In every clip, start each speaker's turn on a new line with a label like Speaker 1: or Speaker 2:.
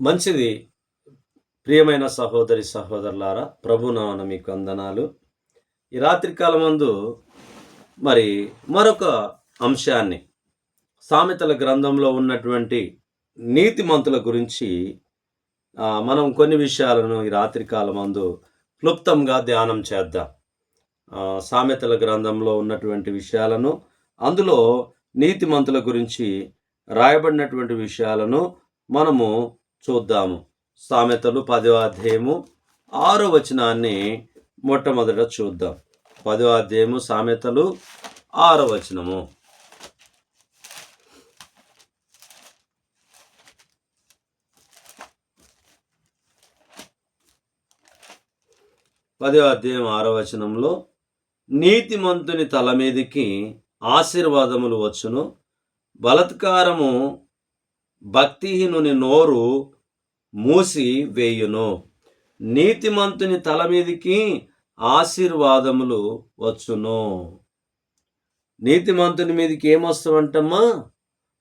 Speaker 1: మంచిది. ప్రియమైన సహోదరి సహోదరులారా ప్రభునామన మీకు వందనాలు. ఈ రాత్రికాలం మందు మరి మరొక అంశాన్ని సామెతల గ్రంథంలో ఉన్నటువంటి నీతిమంతుల గురించి మనం కొన్ని విషయాలను ఈ రాత్రికాలం మందు క్లుప్తంగా ధ్యానం చేద్దాం. సామెతల గ్రంథంలో ఉన్నటువంటి విషయాలను అందులో నీతిమంతుల గురించి రాయబడినటువంటి విషయాలను మనము చూద్దాము. సామెతలు పదవ అధ్యాయము ఆరో వచనాన్ని మొట్టమొదట చూద్దాం. పదవ అధ్యాయము సామెతలు ఆరో వచనము. పదవ అధ్యాయం ఆరో వచనంలో నీతిమంతుని తల మీదికి ఆశీర్వాదములు వచ్చును. బలత్కారము భక్తిహీనుని నోరు మూసి వేయును. నీతిమంతుని తల మీదికి ఆశీర్వాదములు వచ్చును. నీతిమంతుని మీదకి ఏమొస్తామంటమ్మా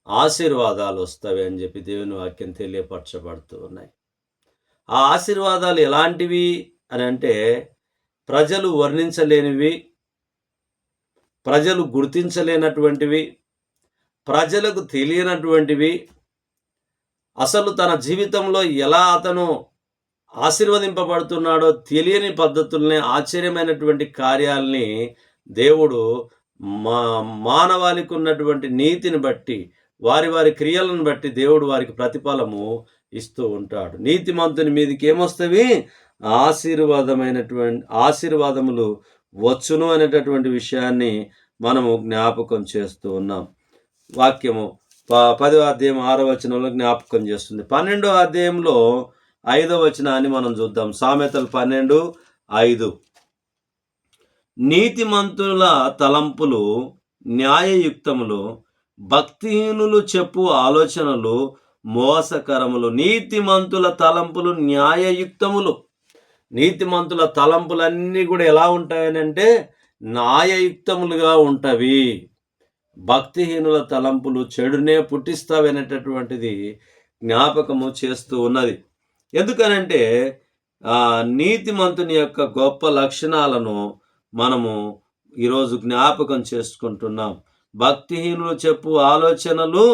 Speaker 1: ఆశీర్వాదాలు వస్తాయి అని చెప్పి దేవుని వాక్యం తెలియపరచబడుతూ ఉన్నాయి. ఆ ఆశీర్వాదాలు ఎలాంటివి అని అంటే ప్రజలు వర్ణించలేనివి ప్రజలు గుర్తించలేనటువంటివి ప్రజలకు తెలియనటువంటివి అసలు తన జీవితంలో ఎలా అతను ఆశీర్వదింపబడుతున్నాడో తెలియని పద్ధతుల్ని ఆశ్చర్యమైనటువంటి కార్యాలని దేవుడు మా మానవాళికి ఉన్నటువంటి నీతిని బట్టి వారి వారి క్రియలను బట్టి దేవుడు వారికి ప్రతిఫలము ఇస్తూ ఉంటాడు. నీతిమంతుని మీదకి ఏమొస్తవి? ఆశీర్వాదమైనటువంటి ఆశీర్వాదములు వచ్చును అనేటటువంటి విషయాన్ని మనము జ్ఞాపకం చేస్తూ ఉన్నాం. వాక్యము పదో అధ్యాయం ఆరో వచనంలో జ్ఞాపకం చేస్తుంది. పన్నెండో అధ్యాయంలో ఐదో వచనాన్ని మనం చూద్దాం. సామెతలు పన్నెండు ఐదు. నీతిమంతుల తలంపులు న్యాయయుక్తములు భక్తిహీనులు చెప్పు ఆలోచనలు మోసకరములు. నీతిమంతుల తలంపులు న్యాయయుక్తములు. నీతిమంతుల తలంపులన్నీ కూడా ఎలా ఉంటాయనంటే న్యాయయుక్తములుగా ఉంటవి. భక్తిహీనుల తలంపులు చెడునే పుట్టిస్తావనేటటువంటిది జ్ఞాపకము చేస్తూ ఉన్నది. ఎందుకనంటే ఆ నీతిమంతుని యొక్క గొప్ప లక్షణాలను మనము ఈరోజు జ్ఞాపకం చేసుకుంటున్నాం. భక్తిహీనులు చెప్పు ఆలోచనలు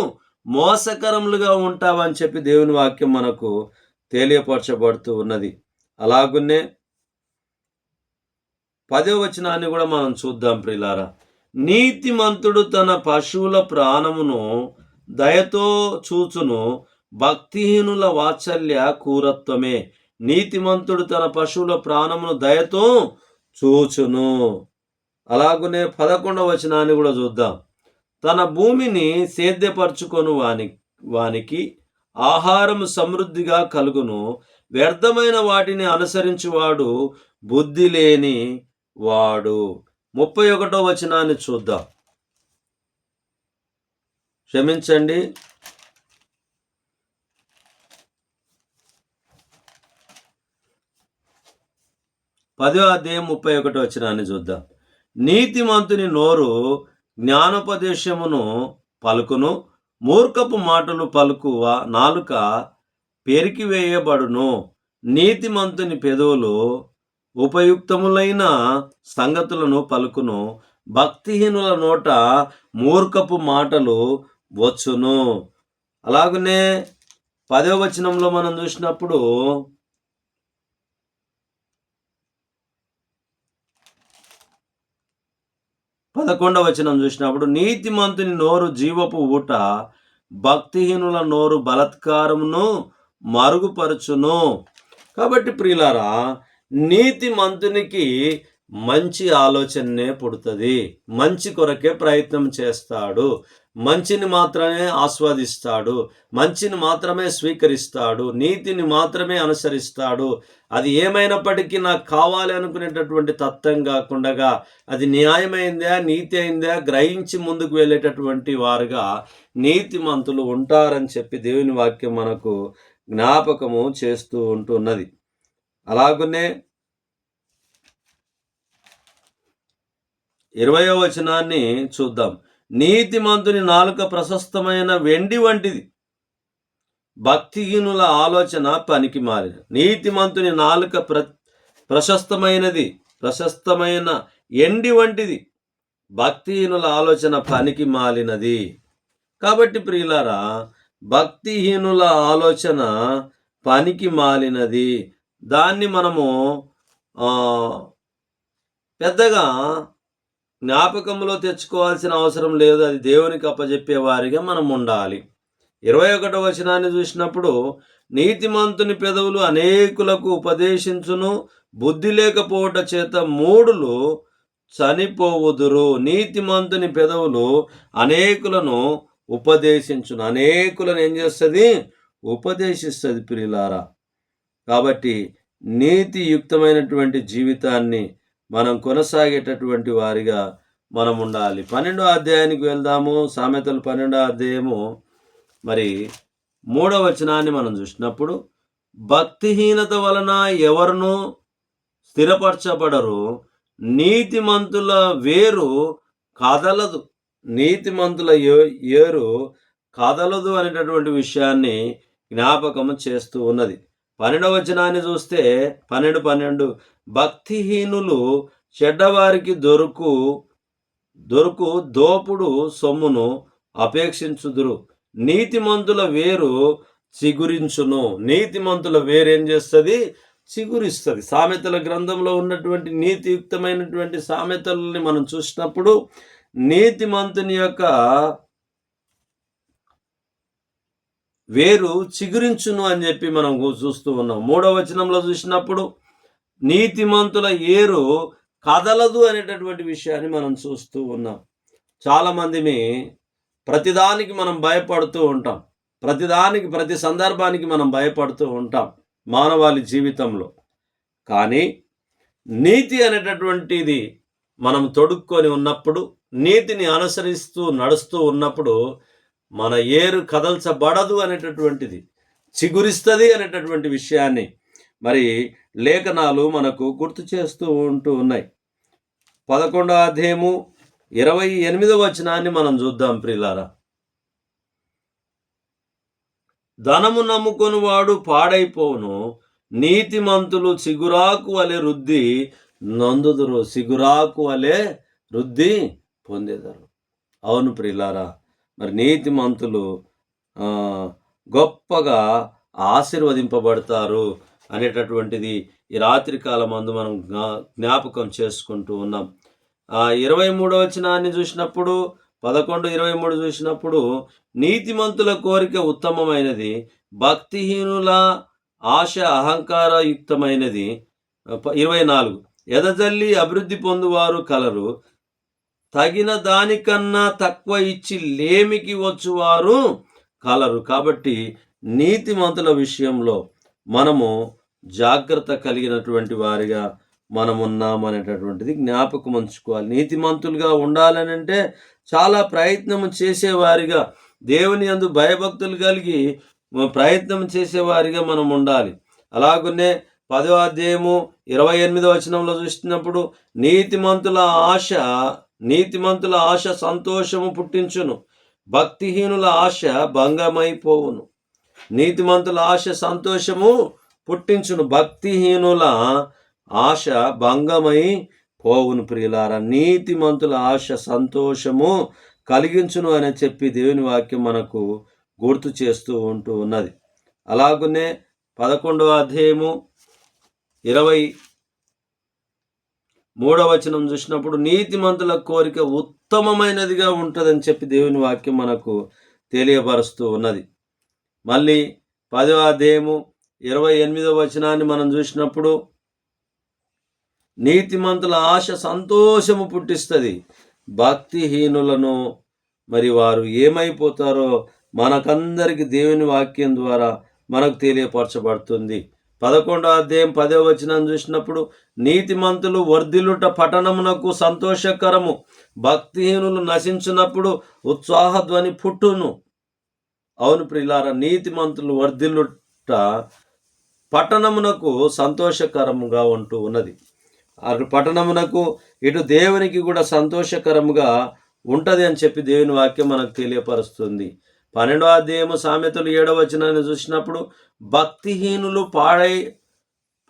Speaker 1: మోసకరములుగా ఉంటావని చెప్పి దేవుని వాక్యం మనకు తెలియపరచబడుతూ ఉన్నది. అలాగునే పదే వచనాన్ని కూడా మనం చూద్దాం ప్రిలారా నీతిమంతుడు తన పశువుల ప్రాణమును దయతో చూచును భక్తిహీనుల వాత్సల్య కూరత్వమే నీతిమంతుడు తన పశువుల ప్రాణమును దయతో చూచును. అలాగనే పదకొండవ వచనాన్ని కూడా చూద్దాం. తన భూమిని సేద్యపరచుకొను వాని వానికి ఆహారం సమృద్ధిగా కలుగును. వ్యర్థమైన వాటిని అనుసరించువాడు బుద్ధి లేని వాడు. ముప్పై ఒకటో వచనాన్ని చూద్దాం. క్షమించండి. పదో అధ్యాయం ముప్పై ఒకటో వచనాన్ని చూద్దాం. నీతిమంతుని నోరు జ్ఞానోపదేశమును పలుకును మూర్ఖపు మాటలు పలుకువ నాలుక పెరికివేయబడును. నీతిమంతుని పెదవులు ఉపయుక్తములైన సంగతులను పలుకును భక్తిహీనుల నోట మూర్ఖపు మాటలు వచ్చును. అలాగనే పదవ వచనంలో మనం చూసినప్పుడు పదకొండవ వచనం చూసినప్పుడు నీతిమంతుని నోరు జీవపు ఊట భక్తిహీనుల నోరు బలత్కారమును మరుగుపరచును. కాబట్టి ప్రియులారా నీతి మంతునికి మంచి ఆలోచనే పుడుతుంది. మంచి కొరకే ప్రయత్నం చేస్తాడు. మంచిని మాత్రమే ఆస్వాదిస్తాడు. మంచిని మాత్రమే స్వీకరిస్తాడు. నీతిని మాత్రమే అనుసరిస్తాడు. అది ఏమైనప్పటికీ నాకు కావాలి అనుకునేటటువంటి తత్వం కాకుండా అది న్యాయమైందా నీతి అయిందా గ్రహించి ముందుకు వెళ్ళేటటువంటి వారుగా నీతిమంతులు ఉంటారని చెప్పి దేవుని వాక్యం మనకు జ్ఞాపకము చేస్తూ ఉంటున్నది. అలాగనే ఇరవయో వచనాన్ని చూద్దాం. నీతిమంతుని నాలుక ప్రశస్తమైన వెండి వంటిది. భక్తిహీనుల ఆలోచన పనికి మారిన. నీతిమంతుని నాలుక ప్ర ప్రశస్తమైనది. ప్రశస్తమైన ఎండి వంటిది. భక్తిహీనుల ఆలోచన పనికి మాలినది. కాబట్టి ప్రియులారా భక్తిహీనుల ఆలోచన పనికి మాలినది. దాన్ని మనము పెద్దగా జ్ఞాపకంలో తెచ్చుకోవాల్సిన అవసరం లేదు. అది దేవునికి అప్పజెప్పేవారిగా మనం ఉండాలి. ఇరవై ఒకటో వచనాన్ని చూసినప్పుడు నీతిమంతుని పెదవులు అనేకులకు ఉపదేశించును. బుద్ధి లేకపోవట చేత మూడులు చనిపోవుదురు. నీతిమంతుని పెదవులు అనేకులను ఉపదేశించును. అనేకులను ఏం చేస్తుంది? ఉపదేశిస్తుంది ప్రియులారా. కాబట్టి నీతియుక్తమైనటువంటి జీవితాన్ని మనం కొనసాగేటటువంటి వారిగా మనం ఉండాలి. పన్నెండో అధ్యాయానికి వెళ్దాము. సామెతలు పన్నెండో అధ్యాయము. మరి మూడవ వచనాన్ని మనం చూసినప్పుడు భక్తిహీనత వలన ఎవరును స్థిరపరచబడరు. నీతిమంతుల వేరు కదలదు. నీతిమంతుల ఏ- ఏరు కదలదు అనేటటువంటి విషయాన్ని జ్ఞాపకం చేస్తూ ఉన్నది. పన్నెండవ వచనాన్ని చూస్తే పన్నెండు పన్నెండు. భక్తిహీనులు చెడ్డవారికి దొరుకు దొరుకు దోపుడు సొమ్మును అపేక్షించుదురు. నీతిమంతుల వేరు చిగురించును. నీతిమంతుల వేరేం చేస్తుంది? చిగురిస్తుంది. సామెతల గ్రంథంలో ఉన్నటువంటి నీతియుక్తమైనటువంటి సామెతలని మనం చూసినప్పుడు నీతిమంతుని యొక్క వేరు చిగురించును అని చెప్పి మనం చూస్తూ ఉన్నాం. మూడవ వచనంలో చూసినప్పుడు నీతిమంతుల ఏరు కదలదు అనేటటువంటి విషయాన్ని మనం చూస్తూ ఉన్నాం. చాలామందిని ప్రతిదానికి మనం భయపడుతూ ఉంటాం. ప్రతిదానికి ప్రతి సందర్భానికి మనం భయపడుతూ ఉంటాం మానవాళి జీవితంలో. కానీ నీతి అనేటటువంటిది మనం తొడుక్కొని ఉన్నప్పుడు నీతిని అనుసరిస్తూ నడుస్తూ ఉన్నప్పుడు మన ఏరు కదల్చబడదు అనేటటువంటిది చిగురిస్తుంది అనేటటువంటి విషయాన్ని మరి లేఖనాలు మనకు గుర్తు చేస్తూ ఉంటూ ఉన్నాయి. పదకొండవ అధ్యాయము ఇరవై ఎనిమిదవ వచనాన్ని మనం చూద్దాం ప్రిలారా ధనము నమ్ముకొని వాడు పాడైపోవును నీతిమంతులు సిగురాకు వలె రుద్ది నందుదురు సిగురాకు వలె రుద్ది పొందేదారు. అవును ప్రిలారా మరి నీతిమంతులు గొప్పగా ఆశీర్వదింపబడతారు అనేటటువంటిది ఈ రాత్రి కాలమందు అందు మనం జ్ఞా- జ్ఞాపకం చేసుకుంటూ ఉన్నాం. ఆ ఇరవై మూడో వచనాన్ని చూసినప్పుడు పదకొండు ఇరవై మూడు చూసినప్పుడు నీతిమంతుల కోరిక ఉత్తమమైనది భక్తిహీనుల ఆశ అహంకారయుక్తమైనది. ప- ఇరవై నాలుగు. ఎదజల్లి అభివృద్ధి పొందువారు కలరు తగిన దానికన్నా తక్కువ ఇచ్చి లేమికి వచ్చువారు కలరు. కాబట్టి నీతిమంతుల విషయంలో మనము జాగ్రత్త కలిగినటువంటి వారిగా మనం ఉన్నాం అనేటటువంటిది జ్ఞాపకం ఉంచుకోవాలి. నీతిమంతులుగా ఉండాలని అంటే చాలా ప్రయత్నం చేసేవారిగా దేవుని అందు భయభక్తులు కలిగి ప్రయత్నం చేసేవారిగా మనం ఉండాలి. అలాగనే పదో అధ్యాయము ఇరవై ఎనిమిదో వచనంలో చూసినప్పుడు నీతిమంతుల ఆశ నీతిమంతుల ఆశ సంతోషము పుట్టించును. భక్తిహీనుల ఆశ భంగమైపోవును. నీతిమంతుల ఆశ సంతోషము పుట్టించును. భక్తిహీనుల ఆశ భంగమై పోవును ప్రియులారా. నీతిమంతుల ఆశ సంతోషము కలిగించును అని చెప్పి దేవుని వాక్యం మనకు గుర్తు చేస్తూ ఉంటూ ఉన్నది. అలాగనే పదకొండవ అధ్యాయము ఇరవై మూడవ వచనం చూసినప్పుడు నీతిమంతుల కోరిక ఉత్తమమైనదిగా ఉంటుందని చెప్పి దేవుని వాక్యం మనకు తెలియపరుస్తూ ఉన్నది. మళ్ళీ పదవ అధ్యాయము ఇరవై ఎనిమిదవ వచనాన్ని మనం చూసినప్పుడు నీతిమంతుల ఆశ సంతోషము పుట్టిస్తుంది. భక్తిహీనులను మరి వారు ఏమైపోతారో మనకందరికి దేవుని వాక్యం ద్వారా మనకు తెలియపరచబడుతుంది. పదకొండో అధ్యాయం పదవ వచనం చూసినప్పుడు నీతిమంతులు వర్ధిల్లుట పఠనమునకు సంతోషకరము. భక్తిహీనులు నశించినప్పుడు ఉత్సాహధ్వని పుట్టును. అవును ప్రిలార నీతిమంతులు వర్ధిల్లుట పట్టణమునకు సంతోషకరముగా ఉంటూ ఉన్నది. అటు పట్టణమునకు ఇటు దేవునికి కూడా సంతోషకరముగా ఉంటుంది అని చెప్పి దేవుని వాక్యం మనకు తెలియపరుస్తుంది. పన్నెండవ అధ్యాయము సామెతలు ఏడవ వచనాన్ని చూసినప్పుడు భక్తిహీనులు పాడై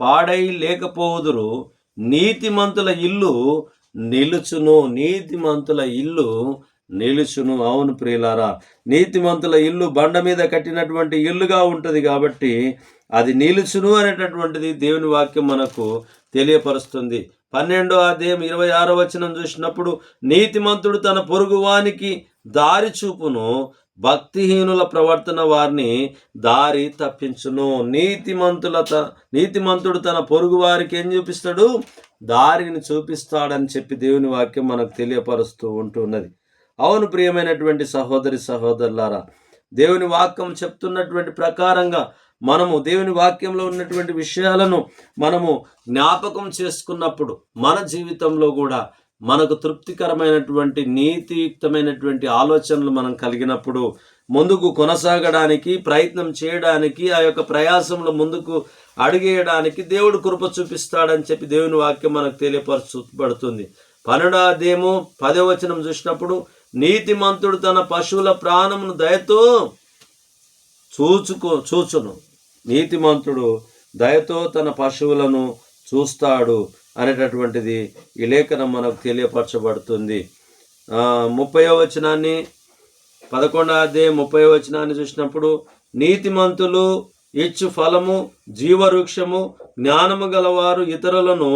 Speaker 1: పాడై లేకపోదురు నీతిమంతుల ఇల్లు నిలుచును నీతిమంతుల ఇల్లు నిలుచును. అవును ప్రియులారా నీతిమంతుల ఇల్లు బండ మీద కట్టినటువంటి ఇల్లుగా ఉంటుంది కాబట్టి అది నిలుచును అనేటటువంటిది దేవుని వాక్యం మనకు తెలియపరుస్తుంది. పన్నెండో అధ్యాయం ఇరవై ఆరో వచనం చూసినప్పుడు నీతిమంతుడు తన పొరుగువానికి దారి చూపును భక్తిహీనుల ప్రవర్తన వారిని దారి తప్పించును. నీతిమంతుల త నీతిమంతుడు తన పొరుగు వారికి ఏం చూపిస్తాడు? దారిని చూపిస్తాడని చెప్పి దేవుని వాక్యం మనకు తెలియపరుస్తూ ఉంటున్నది. అవును ప్రియమైనటువంటి సహోదరి సహోదరులారా దేవుని వాక్యం చెప్తున్నటువంటి ప్రకారంగా మనము దేవుని వాక్యంలో ఉన్నటువంటి విషయాలను మనము జ్ఞాపకం చేసుకున్నప్పుడు మన జీవితంలో కూడా మనకు తృప్తికరమైనటువంటి నీతియుక్తమైనటువంటి ఆలోచనలు మనం కలిగినప్పుడు ముందుకు కొనసాగడానికి ప్రయత్నం చేయడానికి ఆ యొక్క ప్రయాసంలో ముందుకు అడిగేయడానికి దేవుడు కృప చూపిస్తాడని చెప్పి దేవుని వాక్యం మనకు తెలియపరచబడుతుంది. పనుడాదేమో పదవచనం చూసినప్పుడు నీతిమంతుడు తన పశువుల ప్రాణమును దయతో చూచుకో చూచును. నీతిమంతుడు దయతో తన పశువులను చూస్తాడు. అనేటటువంటిది ఈ లేఖనం మనకు తెలియపరచబడుతుంది. ముప్పయో వచనాన్ని పదకొండో అధ్యాయం ముప్పై వచనాన్ని చూసినప్పుడు నీతిమంతులు ఇచ్చు ఫలము జీవవృక్షము జ్ఞానము గలవారు ఇతరులను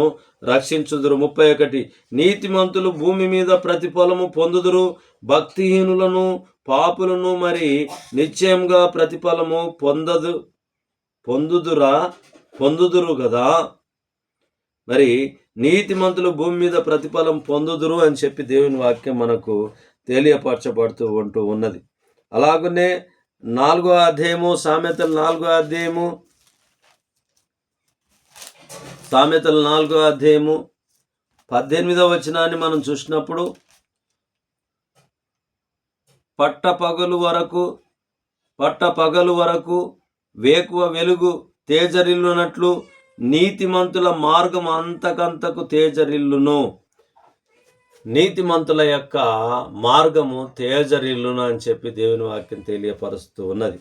Speaker 1: రక్షించుదురు. ముప్పై ఒకటి నీతిమంతులు భూమి మీద ప్రతిఫలము పొందుదురు. భక్తిహీనులను పాపులను మరి నిశ్చయంగా ప్రతిఫలము పొందదు పొందుదురా పొందుదురు కదా. మరి నీతిమంతులు భూమి మీద ప్రతిఫలం పొందుదురు అని చెప్పి దేవుని వాక్యం మనకు తెలియపరచబడుతూ ఉంటూ ఉన్నది. అలాగనే నాలుగో అధ్యాయము సామెతలు నాలుగో అధ్యాయము సామెతలు నాలుగో అధ్యాయము పద్దెనిమిదవ వచనాన్ని మనం చూసినప్పుడు పట్ట పగలు వరకు పట్ట పగలు వరకు వేకువ వెలుగు తేజరిల్లునట్లు నీతిమంతుల మార్గం అంతకంతకు తేజరిల్లును. నీతిమంతుల యొక్క మార్గము తేజరిల్లును అని చెప్పి దేవుని వాక్యం తెలియపరుస్తూ ఉన్నది.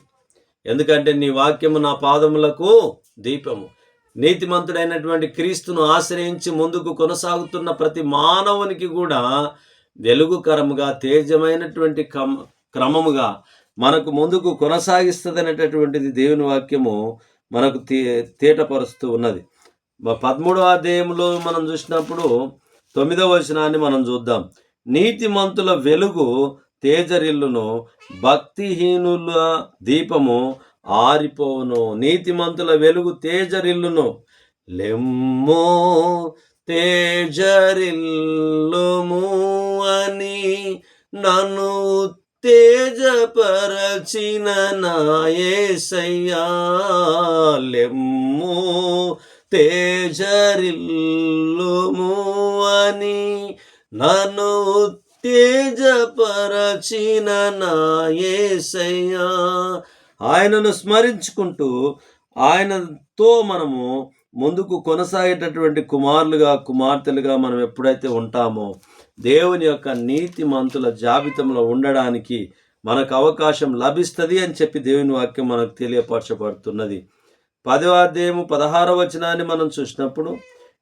Speaker 1: ఎందుకంటే నీ వాక్యము నా పాదములకు దీపము. నీతిమంతుడైనటువంటి క్రీస్తును ఆశ్రయించి ముందుకు కొనసాగుతున్న ప్రతి మానవునికి కూడా వెలుగుకరముగా తేజమైనటువంటి క్రమముగా మనకు ముందుకు కొనసాగిస్తుంది అనేటటువంటిది దేవుని వాక్యము మనకు తీ తేటపరుస్తూ ఉన్నది. పదమూడవ అధ్యాయంలో మనం చూసినప్పుడు తొమ్మిదవ వచనాన్ని మనం చూద్దాం. నీతిమంతుల వెలుగు తేజరిల్లును భక్తిహీనుల దీపము ఆరిపోవును. నీతిమంతుల వెలుగు తేజరిల్లును లెమ్మో తేజరిల్లుము అని నన్ను తేజపరచిన నాయసయ్యా లెమ్ము తేజరిల్లుము అని నన్ను తేజపరచిన నాయసయ్యా. ఆయనను స్మరించుకుంటూ ఆయనతో మనము ముందుకు కొనసాగేటటువంటి కుమారులుగా కుమార్తెలుగా మనం ఎప్పుడైతే ఉంటామో దేవుని యొక్క నీతి మంతుల జాబితంలో ఉండడానికి మనకు అవకాశం లభిస్తుంది అని చెప్పి దేవుని వాక్యం మనకు తెలియపరచబడుతున్నది. పదవ అధ్యాయము పదహారవ వచనాన్ని మనం చూసినప్పుడు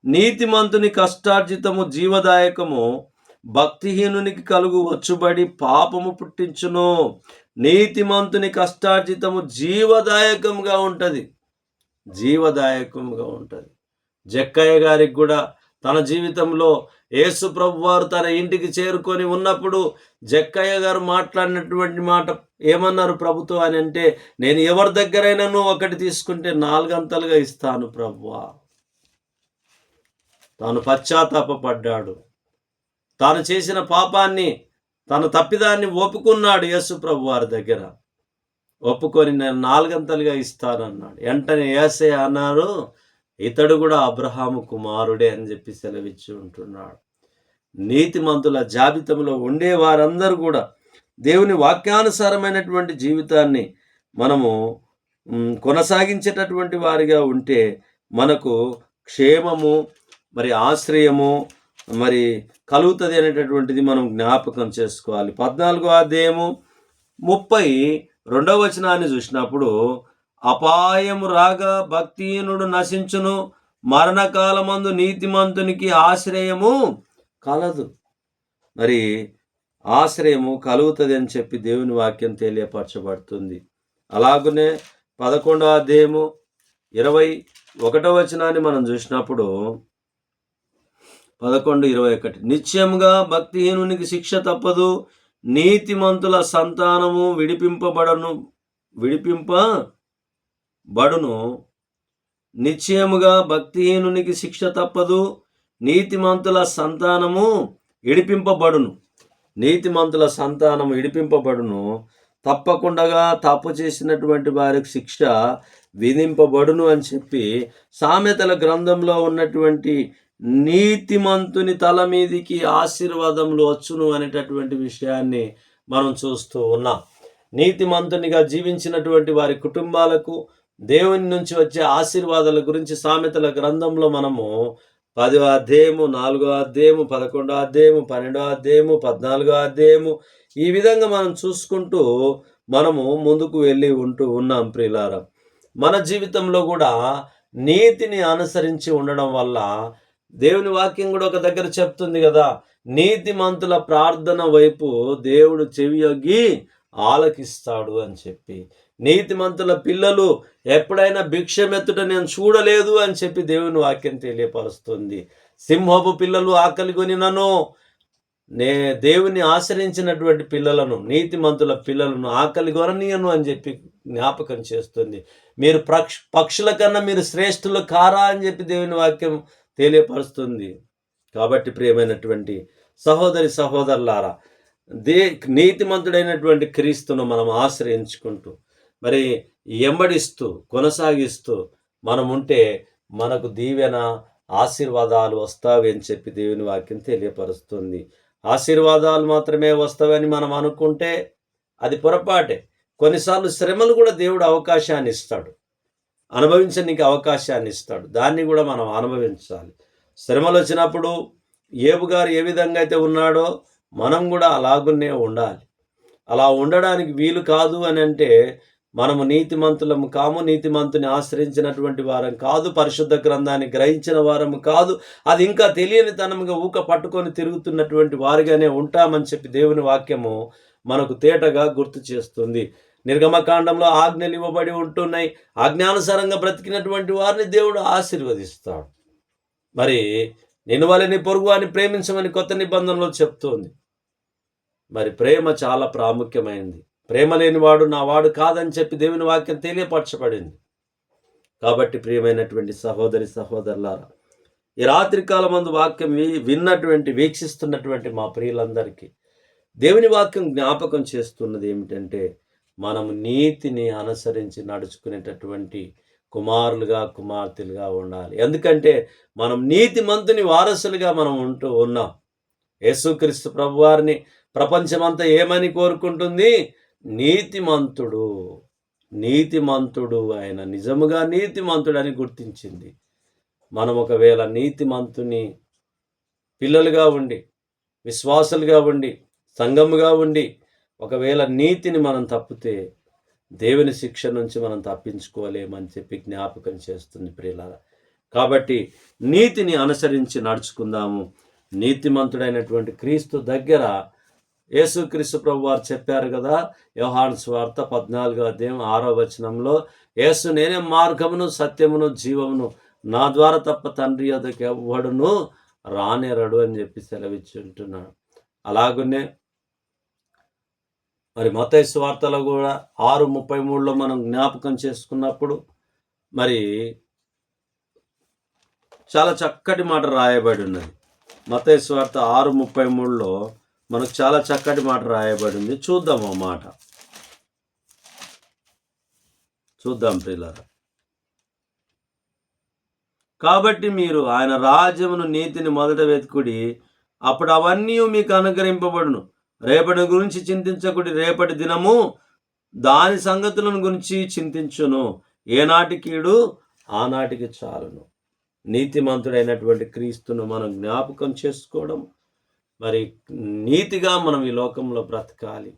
Speaker 1: నీతిమంతుని కష్టార్జితము జీవదాయకము భక్తిహీనునికి కలుగు వచ్చుబడి పాపము పుట్టించును. నీతిమంతుని కష్టార్జితము జీవదాయకంగా ఉంటుంది. జీవదాయకంగా ఉంటుంది. జక్కయ్య గారికి కూడా తన జీవితంలో యేసు ప్రభు వారు తన ఇంటికి చేరుకొని ఉన్నప్పుడు జక్కయ్య గారు మాట్లాడినటువంటి మాట ఏమన్నారు ప్రభుతో అని అంటే నేను ఎవరి దగ్గరైనాను ఒకటి తీసుకుంటే నాలుగంతలుగా ఇస్తాను ప్రభువా. తాను పశ్చాత్తాపడ్డాడు తాను చేసిన పాపాన్ని తన తప్పిదాన్ని ఒప్పుకున్నాడు యేసు ప్రభు వారి దగ్గర. ఒప్పుకొని నేను నాలుగంతలుగా ఇస్తానన్నాడు. వెంటనే ఏసే అన్నారు ఇతడు కూడా అబ్రహాము కుమారుడే అని చెప్పి సెలవిచ్చి ఉంటున్నాడు. నీతిమంతుల జాబితంలో ఉండే వారందరూ కూడా దేవుని వాక్యానుసారమైనటువంటి జీవితాన్ని మనము కొనసాగించేటటువంటి వారిగా ఉంటే మనకు క్షేమము మరి ఆశ్రయము మరి కలుగుతుంది అనేటటువంటిది మనం జ్ఞాపకం చేసుకోవాలి. పద్నాలుగో అధ్యాయము ముప్పై రెండవ వచనాన్ని చూసినప్పుడు అపాయము రాగా భక్తిహీనుడు నశించును. మరణకాలమందు నీతిమంతునికి ఆశ్రయము కలదు. మరి ఆశ్రయము కలుగుతుంది అని చెప్పి దేవుని వాక్యం తెలియపరచబడుతుంది. అలాగనే పదకొండవ అధ్యాయము ఇరవై ఒకటో వచనాన్ని మనం చూసినప్పుడు పదకొండు ఇరవై ఒకటి. నిత్యముగా భక్తిహీనునికి శిక్ష తప్పదు. నీతిమంతుల సంతానము విడిపింపబడను విడిపింప బడును నిశ్చయముగా భక్తిహీనునికి శిక్ష తప్పదు నీతిమంతుల సంతానము ఇడిపింపబడును నీతిమంతుల సంతానం ఇడిపింపబడును తప్పకుండా తప్పు చేసినటువంటి వారికి శిక్ష విధింపబడును అని చెప్పి సామెతల గ్రంథంలో ఉన్నటువంటి నీతిమంతుని తల మీదికి ఆశీర్వాదములు వచ్చును అనేటటువంటి విషయాన్ని మనం చూస్తూ ఉన్నాం. నీతిమంతునిగా జీవించినటువంటి వారి కుటుంబాలకు దేవుని నుంచి వచ్చే ఆశీర్వాదాల గురించి సామెతల గ్రంథంలో మనము పదో అధ్యాయము నాలుగో అధ్యాయము పదకొండో అధ్యాయము పన్నెండో అధ్యాయము పద్నాలుగో అధ్యాయము ఈ విధంగా మనం చూసుకుంటూ మనము ముందుకు వెళ్ళి ఉంటూ ఉన్నాం ప్రియులారా. మన జీవితంలో కూడా నీతిని అనుసరించి ఉండడం వల్ల దేవుని వాక్యం కూడా ఒక దగ్గర చెప్తుంది కదా నీతిమంతుల ప్రార్థన వైపు దేవుడు చెవియొగ్గి ఆలకిస్తాడు అని చెప్పి. నీతిమంతుల పిల్లలు ఎప్పుడైనా భిక్షమెత్తుట నేను చూడలేదు అని చెప్పి దేవుని వాక్యం తెలియపరుస్తుంది. సింహపు పిల్లలు ఆకలి కొనినను నే దేవుని ఆశ్రయించినటువంటి పిల్లలను నీతిమంతుల పిల్లలను ఆకలి కొననీయను అని చెప్పి జ్ఞాపకం చేస్తుంది. మీరు పక్ష పక్షుల కన్నా మీరు శ్రేష్ఠులు కారా అని చెప్పి దేవుని వాక్యం తెలియపరుస్తుంది. కాబట్టి ప్రియమైనటువంటి సహోదరి సహోదరులారా దే నీతిమంతుడైనటువంటి క్రీస్తును మనం ఆశ్రయించుకుంటూ మరి ఎంబడిస్తూ కొనసాగిస్తూ మనం ఉంటే మనకు దీవెన ఆశీర్వాదాలు వస్తావని అని చెప్పి దేవుని వాక్యం తెలియపరుస్తుంది. ఆశీర్వాదాలు మాత్రమే వస్తావని మనం అనుకుంటే అది పొరపాటే. కొన్నిసార్లు శ్రమలు కూడా దేవుడు అవకాశాన్ని ఇస్తాడు. అనుభవించడానికి అవకాశాన్ని ఇస్తాడు. దాన్ని కూడా మనం అనుభవించాలి. శ్రమలు వచ్చినప్పుడు ఏబు గారు ఏ విధంగా అయితే ఉన్నాడో మనం కూడా అలాగునే ఉండాలి. అలా ఉండడానికి వీలు కాదు అని అంటే మనము నీతిమంతులము కాము నీతిమంతుని ఆశ్రయించినటువంటి వారం కాదు పరిశుద్ధ గ్రంథాన్ని గ్రహించిన వారము కాదు అది ఇంకా తెలియని తనముగా ఊక పట్టుకొని తిరుగుతున్నటువంటి వారిగానే ఉంటామని చెప్పి దేవుని వాక్యము మనకు తేటగా గుర్తు చేస్తుంది. నిర్గమకాండంలో ఆజ్ఞలు ఇవ్వబడి ఉంటున్నాయి. ఆజ్ఞానుసారంగా బ్రతికినటువంటి వారిని దేవుడు ఆశీర్వదిస్తాడు. మరి నేను వాళ్ళని పొరుగు అని ప్రేమించమని కొత్త నిబంధనలో చెప్తోంది. మరి ప్రేమ చాలా ప్రాముఖ్యమైనది ప్రేమ లేనివాడు నా వాడు కాదని చెప్పి దేవుని వాక్యం తెలియపరచబడింది. కాబట్టి ప్రియమైనటువంటి సహోదరి సహోదరులారా ఈ రాత్రికాల మందు వాక్యం విన్నటువంటి వీక్షిస్తున్నటువంటి మా ప్రియులందరికీ దేవుని వాక్యం జ్ఞాపకం చేస్తున్నది ఏమిటంటే మనం నీతిని అనుసరించి నడుచుకునేటటువంటి కుమారులుగా కుమార్తెలుగా ఉండాలి. ఎందుకంటే మనం నీతి మంతుని వారసులుగా మనం ఉంటూ ఉన్నాం. యేసుక్రీస్తు ప్రభువారిని ప్రపంచమంతా ఏమని కోరుకుంటుంది? నీతిమంతుడు నీతిమంతుడు ఆయన నిజముగా నీతిమంతుడని గుర్తించింది. మనం ఒకవేళ నీతిమంతుని పిల్లలుగా ఉండి విశ్వాసులుగా ఉండి సంఘముగా ఉండి ఒకవేళ నీతిని మనం తప్పితే దేవుని శిక్ష నుంచి మనం తప్పించుకోలేమని చెప్పి జ్ఞాపకం చేస్తుంది ప్రియులారా. కాబట్టి నీతిని అనుసరించి నడుచుకుందాము. నీతిమంతుడైనటువంటి క్రీస్తు దగ్గర యేసుక్రీస్తు ప్రభు వారు చెప్పారు కదా యోహాను స్వార్త పద్నాలుగో అధ్యాయం ఆరో వచనంలో యేసు నేనే మార్గమును సత్యమును జీవమును. నా ద్వారా తప్ప తండ్రి యొద్దకు ఎవ్వడును రానేరడు అని చెప్పి సెలవిచ్చి ఉంటున్నాడు అలాగనే మరి మతైసు స్వార్తలో కూడా ఆరు ముప్పై మూడులో మనం జ్ఞాపకం చేసుకున్నప్పుడు మరి చాలా చక్కటి మాట రాయబడి ఉన్నది. మతైసు స్వార్త ఆరు ముప్పై మూడులో మనకు చాలా చక్కటి మాట రాయబడింది. చూద్దాం ఆ మాట. చూద్దాం ప్రియులారా. కాబట్టి మీరు ఆయన రాజ్యమును నీతిని మొదట వెతుకుడి అప్పుడు అవన్నీ మీకు అనుగ్రహింపబడును. రేపటి గురించి చింతించకుడి రేపటి దినము దాని సంగతులను గురించి చింతించును. ఏనాటి కీడు ఆనాటికి చాలును. నీతిమంతుడైనటువంటి క్రీస్తును మనం జ్ఞాపకం చేసుకోవడం మరి నీతిగా మనం ఈ లోకంలో బ్రతకాలి.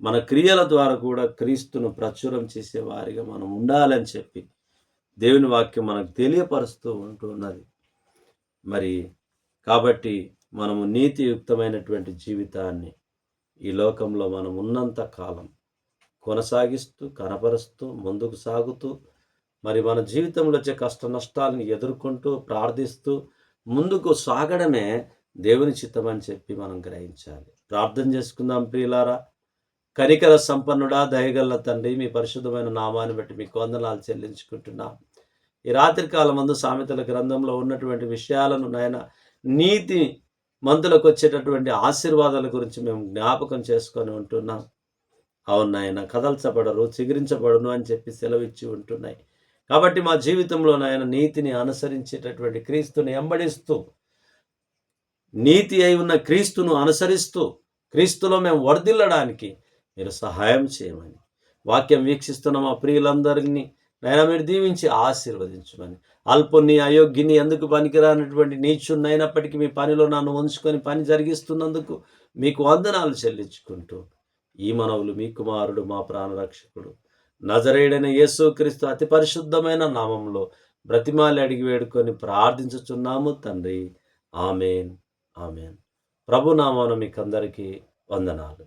Speaker 1: మన క్రియల ద్వారా కూడా క్రీస్తును ప్రచురం చేసే వారిగా మనం ఉండాలని చెప్పి దేవుని వాక్యం మనకు తెలియపరుస్తూ ఉంటున్నది మరి కాబట్టి మనము నీతియుక్తమైనటువంటి జీవితాన్ని ఈ లోకంలో మనం ఉన్నంత కాలం కొనసాగిస్తూ కనపరుస్తూ ముందుకు సాగుతూ మరి మన జీవితంలో వచ్చే కష్ట నష్టాలను ఎదుర్కొంటూ ప్రార్థిస్తూ ముందుకు సాగడమే దేవుని చిత్తం అని చెప్పి మనం గ్రహించాలి. ప్రార్థన చేసుకుందాం ప్రియులారా. కనికర సంపన్నుడా దయగల్ల తండ్రి మీ పరిశుద్ధమైన నామాన్ని బట్టి మీకు వందనాలు చెల్లించుకుంటున్నాం. ఈ రాత్రి కాలం మందు సామెతల గ్రంథంలో ఉన్నటువంటి విషయాలను నాయన నీతి మందులకు వచ్చేటటువంటి ఆశీర్వాదాల గురించి మేము జ్ఞాపకం చేసుకొని ఉంటున్నాం. అవును నాయన కదల్చబడరు చిగురించబడును అని చెప్పి సెలవిచ్చి ఉంటున్నాయి. కాబట్టి మా జీవితంలో నాయన నీతిని అనుసరించేటటువంటి క్రీస్తుని ఎంబడిస్తూ నీతి అయి ఉన్న క్రీస్తును అనుసరిస్తూ క్రీస్తులో మేము వర్ధిల్లడానికి మీరు సహాయం చేయమని. వాక్యం వీక్షిస్తున్న మా ప్రియులందరినీ నైనా మీరు దీవించి ఆశీర్వదించమని. అల్పుని అయోగ్యని ఎందుకు పనికిరానటువంటి నీచున్నైనప్పటికీ మీ పనిలో నన్ను ఉంచుకొని పని జరిగిస్తున్నందుకు మీకు వందనాలు చెల్లించుకుంటూ ఈ మనవులు మీ కుమారుడు మా ప్రాణరక్షకుడు నజరేడైన యేసుక్రీస్తు అతి పరిశుద్ధమైన నామంలో బ్రతిమాలి అడిగి వేడుకొని ప్రార్థించుచున్నాము తండ్రి. ఆమెన్. ఆమెన్. ప్రభు మీకందరికీ వందనాలు.